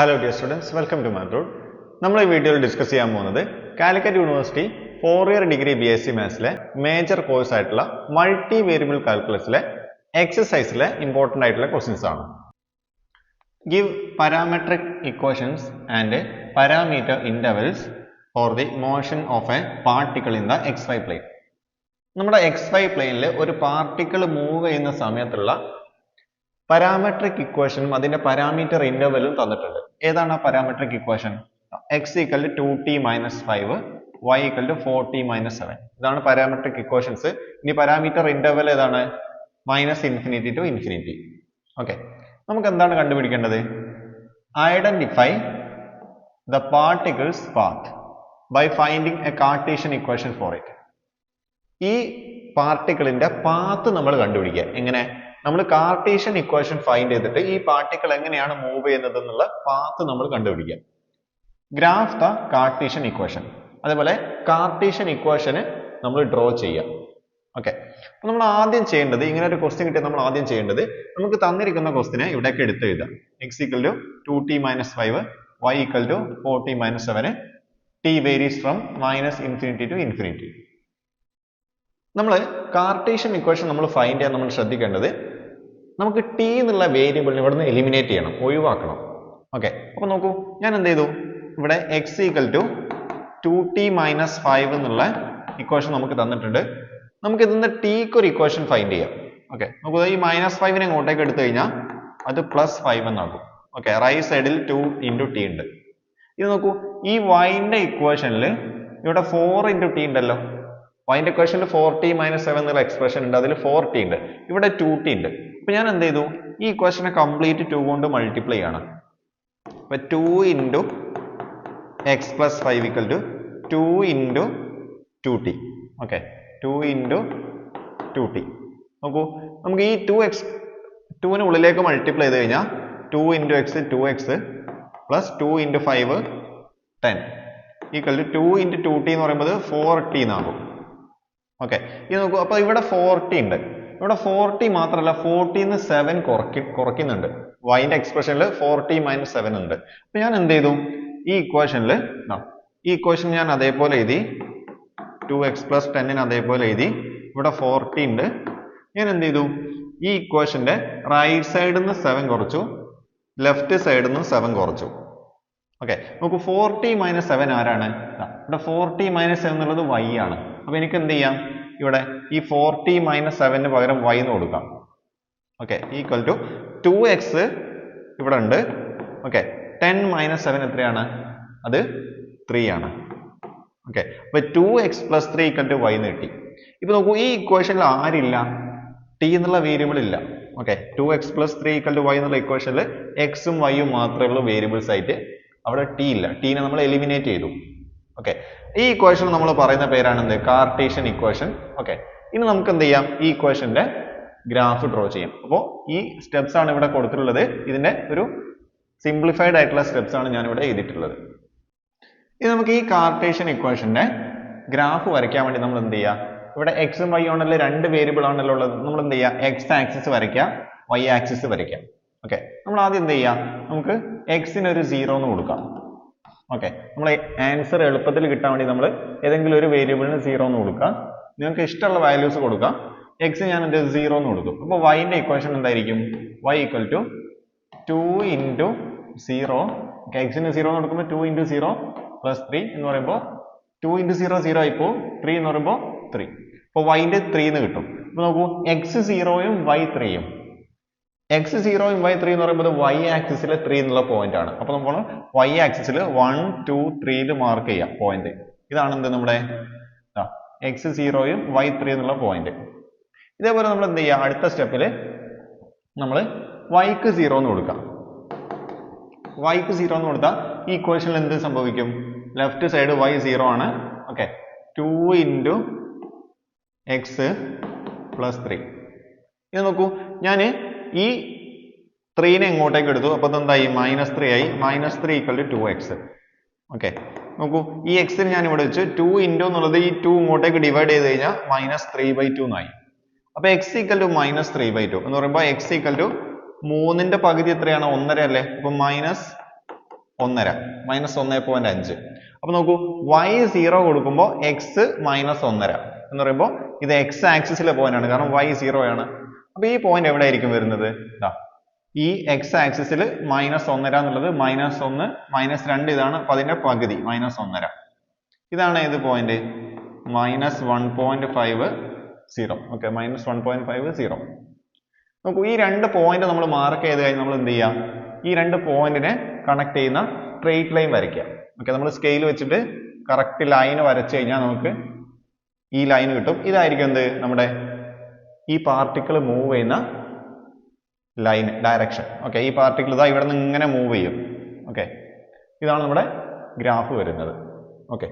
Hello dear students welcome to മാത്രോഡ് നമ്മൾ ഈ വീഡിയോയിൽ ഡിസ്കസ് ചെയ്യാൻ പോകുന്നത് Calicut university four year degree B S C മാത്സിലെ major course ആയിട്ടുള്ള മൾട്ടി വേരിയബിൾ കാൽക്കുലസിലെ എക്സസൈസിലെ ഇമ്പോർട്ടന്റ് ആയിട്ടുള്ള ക്വസ്റ്റ്യൻസ് ആണ്. Give parametric equations and parameter intervals for the motion of a particle in the X Y plane നമ്മുടെ X Y പ്ലെയിനിൽ ഒരു particle move ചെയ്യുന്ന സമയത്തുള്ള പാരാമെട്രിക് ഇക്വേഷനും അതിന്റെ പാരാമീറ്റർ ഇന്റർവെലും തന്നിട്ടുണ്ട്. ഏതാണ് ആ parametric equation X equal to two T minus five Y equal to four T minus seven ഇതാണ് പാരാമെട്രിക് ഇക്വേഷൻസ് ഇനി പാരാമീറ്റർ ഇന്റർവൽ ഏതാണ്? Minus infinity to infinity okay നമുക്ക് എന്താണ് കണ്ടുപിടിക്കേണ്ടത്? Identify the particle's path by finding a Cartesian equation for it ഈ പാർട്ടിക്കിളിന്റെ path നമ്മൾ കണ്ടുപിടിക്കുക. എങ്ങനെ? നമ്മൾ കാർട്ടീഷ്യൻ ഇക്വേഷൻ ഫൈൻഡ് ചെയ്തിട്ട് ഈ പാർട്ടിക്കിൾ എങ്ങനെയാണ് മൂവ് ചെയ്യുന്നത് എന്നുള്ള പാത്ത് നമ്മൾ കണ്ടുപിടിക്കുക. ഗ്രാഫ് ദ കാർട്ടീഷ്യൻ ഇക്വേഷൻ അതേപോലെ കാർട്ടീഷ്യൻ ഇക്വേഷന് നമ്മൾ ഡ്രോ ചെയ്യുക. ഓക്കെ അപ്പൊ നമ്മൾ ആദ്യം ചെയ്യേണ്ടത് ഇങ്ങനെ ഒരു ക്വസ്റ്റ്യൻ കിട്ടിയാൽ നമ്മൾ ആദ്യം ചെയ്യേണ്ടത് നമുക്ക് തന്നിരിക്കുന്ന ക്വസ്റ്റിനെ ഇവിടേക്ക് എടുത്ത് എഴുതാം X equal to two T minus five Y equal to four T minus seven T varies from minus infinity to infinity നമ്മൾ കാർട്ടീഷ്യൻ ഇക്വേഷൻ നമ്മൾ ഫൈൻഡ് ചെയ്യാൻ നമ്മൾ ശ്രദ്ധിക്കേണ്ടത് നമുക്ക് ടി എന്നുള്ള വേരിയബിളിനെ ഇവിടുന്ന് എലിമിനേറ്റ് ചെയ്യണം ഒഴിവാക്കണം. ഓക്കെ അപ്പൊ നോക്കൂ ഞാൻ എന്ത് ചെയ്തു? ഇവിടെ X equal to two T minus five എന്നുള്ള ഇക്വേഷൻ നമുക്ക് തന്നിട്ടുണ്ട്. നമുക്ക് ഇതിന്ന് ടിക്ക് ഒരു ഇക്വേഷൻ ഫൈൻഡ് ചെയ്യാം. ഓക്കെ നോക്കൂ ഈ മൈനസ് ഫൈവിനെ ഇങ്ങോട്ടേക്ക് എടുത്തു കഴിഞ്ഞാൽ അത് പ്ലസ് ഫൈവ് എന്നാകും. ഓക്കെ റൈറ്റ് സൈഡിൽ ടു ഇന്റു ടി ഉണ്ട്. ഇത് നോക്കൂ ഈ വൈന്റെ ഇക്വേഷനിൽ ഇവിടെ ഫോർ ഇന്റു ടി ഉണ്ടല്ലോ. വൈന്റെ ഇക്വേഷനിൽ ഫോർ ടി മൈനസ് സെവൻ എന്നുള്ള എക്സ്പ്രഷൻ ഉണ്ട്. അതിൽ ഫോർ ടി ഉണ്ട്. ഇവിടെ ടു ടി ഉണ്ട്. അപ്പൊ ഞാൻ എന്ത് ചെയ്തു? ഈ ഇക്വേഷനെ കംപ്ലീറ്റ് ടു കൊണ്ട് മൾട്ടിപ്ലൈ ആണ് അപ്പൊ two into X plus five equal to two into two T okay two into two T നോക്കൂ. നമുക്ക് ഈ ടു എക്സ് ടുവിന് ഉള്ളിലേക്ക് മൾട്ടിപ്ലൈ ചെയ്ത് കഴിഞ്ഞാൽ two into X two X plus two into five ten equal to two into two T എന്ന് പറയുമ്പോൾ four T എന്നാകും. ഓക്കെ ഇത് നോക്കൂ. അപ്പോൾ ഇവിടെ ഫോർ ടി ഉണ്ട്. ഇവിടെ ഫോർട്ടി മാത്രമല്ല ഫോർട്ടിന്ന് സെവൻ കുറയ്ക്ക് കുറയ്ക്കുന്നുണ്ട്. വൈന്റെ എക്സ്പ്രഷനിൽ ഫോർട്ടി മൈനസ് സെവൻ ഉണ്ട്. അപ്പൊ ഞാൻ എന്ത് ചെയ്തു? ഈ ഇക്വേഷനിൽ ഈ ഇക്വേഷൻ ഞാൻ അതേപോലെ എഴുതി ടു എക്സ് പ്ലസ് ടെന്നിന് അതേപോലെ എഴുതി ഇവിടെ ഫോർട്ടി ഉണ്ട്. ഞാൻ എന്ത് ചെയ്തു? ഈ ഇക്വേഷന്റെ റൈറ്റ് സൈഡിൽ നിന്ന് സെവൻ കുറച്ചു ലെഫ്റ്റ് സൈഡിൽ നിന്ന് സെവൻ കുറച്ചു. ഓക്കെ നമുക്ക് ഫോർട്ടി മൈനസ് സെവൻ ആരാണ്? ഇവിടെ ഫോർട്ടി മൈനസ് എന്നുള്ളത് വൈ ആണ്. അപ്പൊ എനിക്ക് എന്ത് ചെയ്യാം? ഇവിടെ ഈ ഫോർട്ടി മൈനസ് സെവന് പകരം വൈ എന്ന് കൊടുക്കാം. Okay equal to two X ഇവിടെ ഉണ്ട്. ഓക്കെ ടെൻ മൈനസ് സെവൻ എത്രയാണ്? അത് ത്രീ ആണ്. ഓക്കെ അപ്പൊ two x plus three equal to y എന്ന് കിട്ടി. ഇപ്പൊ നോക്കൂ ഈ ഇക്വേഷനിൽ ആരില്ല? ടി എന്നുള്ള വേരിയബിൾ ഇല്ല. Okay two X plus three equal to Y എന്നുള്ള ഇക്വേഷനിൽ എക്സും വൈയും മാത്രമേ ഉള്ളൂ വേരിയബിൾസ് ആയിട്ട്. അവിടെ ടി ഇല്ല. ടീനെ നമ്മൾ എലിമിനേറ്റ് ചെയ്തു. ഓക്കെ ഈ ഇക്വേഷൻ നമ്മൾ പറയുന്ന പേരാണ് എന്ത് കാർട്ടീഷ്യൻ ഇക്വേഷൻ ഓക്കെ ഇനി നമുക്ക് എന്ത് ചെയ്യാം? ഈ ഇക്വേഷന്റെ ഗ്രാഫ് ഡ്രോ ചെയ്യാം. അപ്പോൾ ഈ സ്റ്റെപ്സ് ആണ് ഇവിടെ കൊടുത്തിട്ടുള്ളത്. ഇതിന്റെ ഒരു സിംപ്ലിഫൈഡ് ആയിട്ടുള്ള സ്റ്റെപ്സ് ആണ് ഞാൻ ഇവിടെ എഴുതിയിട്ടുള്ളത്. ഇനി നമുക്ക് ഈ കാർട്ടേഷ്യൻ ഇക്വേഷന്റെ ഗ്രാഫ് വരയ്ക്കാൻ വേണ്ടി നമ്മൾ എന്ത് ചെയ്യുക ഇവിടെ എക്സും വൈ ആണല്ലോ രണ്ട് വേരിയബിൾ ആണല്ലോ ഉള്ളത്. നമ്മൾ എന്ത് ചെയ്യുക എക്സ് ആക്സിസ് വരയ്ക്കുക വൈ ആക്സിസ് വരയ്ക്കാം ഓക്കെ നമ്മൾ ആദ്യം എന്ത് ചെയ്യാം? നമുക്ക് എക്സിന് ഒരു സീറോ എന്ന് കൊടുക്കാം. ഓക്കെ നമ്മൾ ആൻസർ എളുപ്പത്തിൽ കിട്ടാൻ വേണ്ടി നമ്മൾ ഏതെങ്കിലും ഒരു വേരിയബിളിന് സീറോ എന്ന് കൊടുക്കാം നിങ്ങൾക്ക് ഇഷ്ടമുള്ള വാല്യൂസ് കൊടുക്കാം. എക്സ് ഞാൻ എന്റെ സീറോ എന്ന് കൊടുക്കും. അപ്പോൾ വൈന്റെ ഇക്വേഷൻ എന്തായിരിക്കും? Y equal to two into zero എക്സിന് സീറോ എന്ന് കൊടുക്കുമ്പോൾ two into zero plus three എന്ന് പറയുമ്പോൾ ടു ഇന്റു സീറോ സീറോ ആയിപ്പോൾ ത്രീ എന്ന് പറയുമ്പോൾ ത്രീ അപ്പോൾ വൈന്റെ ത്രീ എന്ന് കിട്ടും. അപ്പോൾ നോക്കൂ എക്സ് സീറോയും വൈ ത്രീയും എക്സ് സീറോയും വൈ ത്രീ എന്ന് പറയുമ്പോൾ വൈ ആക്സിസിലെ ത്രീ എന്നുള്ള പോയിന്റ് ആണ്. അപ്പോൾ നമ്മൾ വൈ ആക്സിസിൽ വൺ ടു ത്രീയിൽ മാർക്ക് ചെയ്യാം പോയിന്റ് ഇതാണ് എന്ത് നമ്മുടെ? എക്സ് സീറോയും വൈ ത്രീ എന്നുള്ള പോയിന്റ് ഇതേപോലെ നമ്മൾ എന്ത് ചെയ്യുക അടുത്ത സ്റ്റെപ്പിൽ നമ്മൾ വൈക്ക് സീറോ എന്ന് കൊടുക്കാം. വൈക്ക് സീറോ എന്ന് കൊടുത്താൽ ഈ ഇക്വേഷനിൽ എന്ത് സംഭവിക്കും? ലെഫ്റ്റ് സൈഡ് വൈ സീറോ ആണ്. Okay two into X plus three ഇത് നോക്കൂ. ഞാൻ ഈ ത്രീനെ എങ്ങോട്ടേക്ക് എടുത്തു. അപ്പോൾ എന്തായി? മൈനസ് ത്രീ ആയി. Minus three equal to two X okay നോക്കൂ. ഈ എക്സിന് ഞാൻ ഇവിടെ വെച്ച് ടു ഇന്റു എന്നുള്ളത് ഈ ടു ഇങ്ങോട്ടേക്ക് ഡിവൈഡ് ചെയ്ത് കഴിഞ്ഞാൽ മൈനസ് ത്രീ ബൈ ടു എന്നായി അപ്പൊ X equal to minus three by two എന്ന് പറയുമ്പോൾ എക്സ് ഈക്വൽ ടു മൂന്നിന്റെ പകുതി എത്രയാണ്? ഒന്നര അല്ലേ? അപ്പൊ മൈനസ് ഒന്നര. മൈനസ് ഒന്നേ പോയിന്റ് അഞ്ച്. അപ്പൊ നോക്കൂ. വൈ സീറോ കൊടുക്കുമ്പോൾ എക്സ് മൈനസ് ഒന്നര. എന്ന് പറയുമ്പോൾ ഇത് എക്സ് ആക്സിസിലെ പോയിന്റ് ആണ്. കാരണം വൈ സീറോ ആണ്. അപ്പൊ ഈ പോയിന്റ് എവിടെ ആയിരിക്കും വരുന്നത്? ഇതാ ഈ എക്സ് ആക്സിസിൽ മൈനസ് ഒന്നര എന്നുള്ളത് മൈനസ് ഒന്ന് മൈനസ് രണ്ട് ഇതാണ് അപ്പൊ അതിന്റെ പകുതി മൈനസ് ഒന്നര. ഇതാണ് ഏത് point minus one point five zero okay minus one point five zero നോക്കൂ ഈ രണ്ട് പോയിന്റ് നമ്മൾ മാർക്ക് ചെയ്ത് കഴിഞ്ഞാൽ നമ്മൾ എന്ത് ചെയ്യാം? ഈ രണ്ട് പോയിന്റിനെ കണക്ട് ചെയ്യുന്ന സ്ട്രെയിറ്റ് ലൈൻ വരയ്ക്കാം ഓക്കെ നമ്മൾ സ്കെയിൽ വെച്ചിട്ട് കറക്റ്റ് ലൈൻ വരച്ചു കഴിഞ്ഞാൽ നമുക്ക് ഈ ലൈൻ കിട്ടും. ഇതായിരിക്കും എന്ത്? നമ്മുടെ ഈ പാർട്ടിക്കിൾ മൂവ് ചെയ്യുന്ന ലൈൻ ഡയറക്ഷൻ ഓക്കെ ഈ പാർട്ടിക്കിൾ ഇതാ ഇവിടെ നിന്ന് ഇങ്ങനെ മൂവ് ചെയ്യും. ഓക്കെ ഇതാണ് നമ്മുടെ ഗ്രാഫ് വരുന്നത്. ഓക്കെ